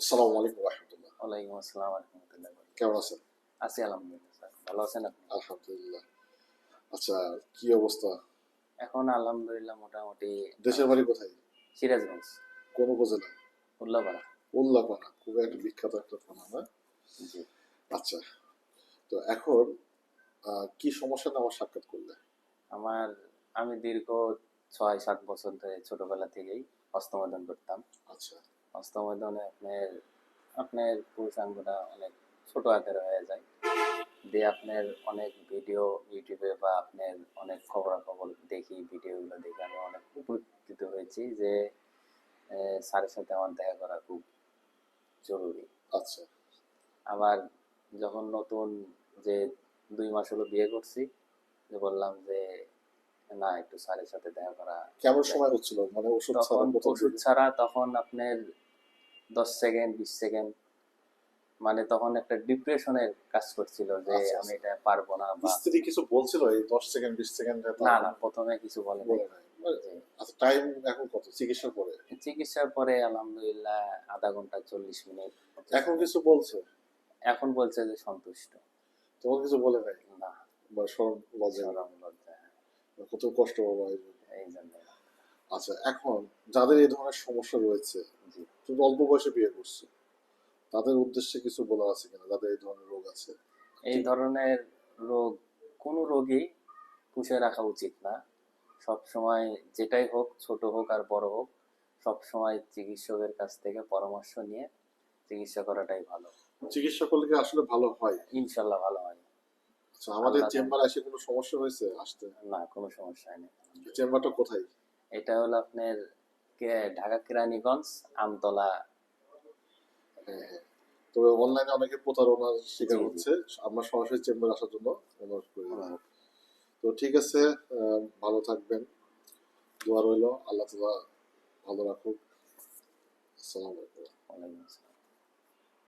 আসসালামু আলাইকুম রহমতুল্লাহ ওয়ালাইকুম আসসালাম রহমতুল্লাহ কেমন আছেন আছি আলহামদুলিল্লাহ স্যার ভালো আছেন আপনি আলহামদুলিল্লাহ আচ্ছা কি অবস্থা এখন আলহামদুলিল্লাহ মোটামুটি দেশের বাড়ি কোথায়? সিরাজগঞ্জ। কোন উপজেলা উল্লাপাড়া। উল্লাপাড়া। খুব একটা বিখ্যাত একটা থানা না? আচ্ছা তো এখন কি সমস্যা নিয়ে আমার সাক্ষাৎ করলে? আমার আমি দীর্ঘ ছয় সাত বছর ধরে ছোটবেলা থেকেই হস্তমোদন করতাম। আচ্ছা। আপনার আপনার অনেক ছোট আকারে হয়ে যায়। দিয়ে আপনার অনেক ভিডিও ইউটিউবে বা আপনার অনেক খবরাখবর দেখি ভিডিওগুলো দেখে আমি অনেক উপকৃত হয়েছি যে স্যারের সাথে আমার দেখা করা খুব জরুরি। আচ্ছা। আবার যখন নতুন যে দুই মাস হলো বিয়ে করছি যে বললাম যে না একটু স্যারের সাথে দেখা করা কেমন সময় হচ্ছিল? মানে ওষুধ ছাড়া তখন আপনার দশ সেকেন্ড বিশ সেকেন্ড মানে তখন একটা ডিপ্রেশনের কাজ করছিল যে আচ্ছা, আমি এটা পারব না বা স্ত্রী কিছু বলছিল এই দশ সেকেন্ড বিশ সেকেন্ড না না প্রথমে কিছু বলে মানে- আচ্ছা টাইম এখন কত? চিকিৎসার পরে? চিকিৎসার পরে আলহামদুলিল্লাহ আধা ঘণ্টা চল্লিশ মিনিট। এখন কিছু বলছে? এখন বলছে যে সন্তুষ্ট। তোমার কিছু বলে নাই? না। বা সরম লজ্জা? সরম লজ্জা, কত কষ্ট বাবা এই জন্য। আচ্ছা এখন যাদের এই ধরনের সমস্যা রয়েছে তুমি অল্প বয়সে বিয়ে করছ তাদের উদ্দেশ্যে কিছু বলা আছে কিনা? যাদের এই ধরনের রোগ আছে? এই ধরনের রোগ কোনো রোগই পুষে রাখা উচিত না। সব সময় যেটাই হোক ছোট হোক আর বড় হোক সব সময় চিকিৎসকের কাছ থেকে পরামর্শ নিয়ে চিকিৎসা করাটাই ভালো। চিকিৎসা করলে কি আসলে ভালো হয়? ইনশাল্লাহ ভালো হয়। আচ্ছা আমাদের চেম্বারে এসে কোনো সমস্যা হয়েছে আসতে? না কোনো সমস্যা নেই চেম্বারটা কোথায়? এটা হলো আপনার কে- ঢাকা কেরানীগঞ্জ আমতলা। তো হ্যাঁ। তবে অনলাইনে অনেকে প্রতারণার শিকার। হচ্ছে। আমরা সরাসরি চেম্বারে আসার জন্য অনুরোধ করি। তো ঠিক আছে ভালো থাকবেন। দোয়া রইল। আল্লাহ তালা ভালো রাখুক। আসসালামু আলাইকুম।